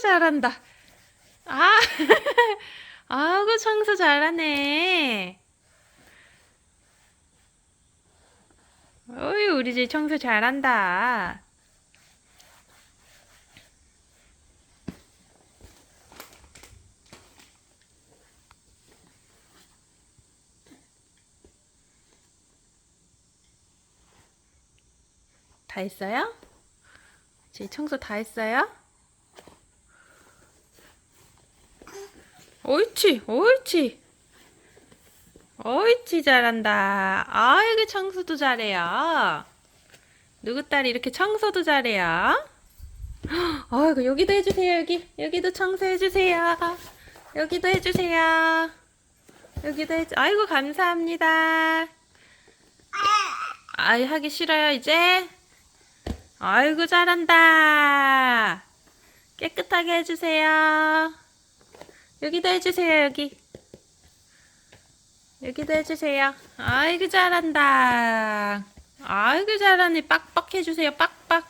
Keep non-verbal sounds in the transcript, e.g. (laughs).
잘한다. 아, (laughs) 아이고, 청소 잘하네. 어이, 우리 집 청소 잘한다. 다 했어요? 제 청소 다 했어요? 옳지, 옳지. 옳지, 잘한다. 아이고, 청소도 잘해요. 누구 딸이 이렇게 청소도 잘해요? 아이고, 여기도 해주세요, 여기. 여기도 청소해주세요. 여기도 해주세요. 여기도 해주, 아이고, 감사합니다. 아이, 하기 싫어요, 이제? 아이고, 잘한다. 깨끗하게 해주세요. 여기도 해주세요, 여기. 여기도 해주세요. 아이고, 잘한다. 아이고, 잘하네. 빡빡 해주세요, 빡빡.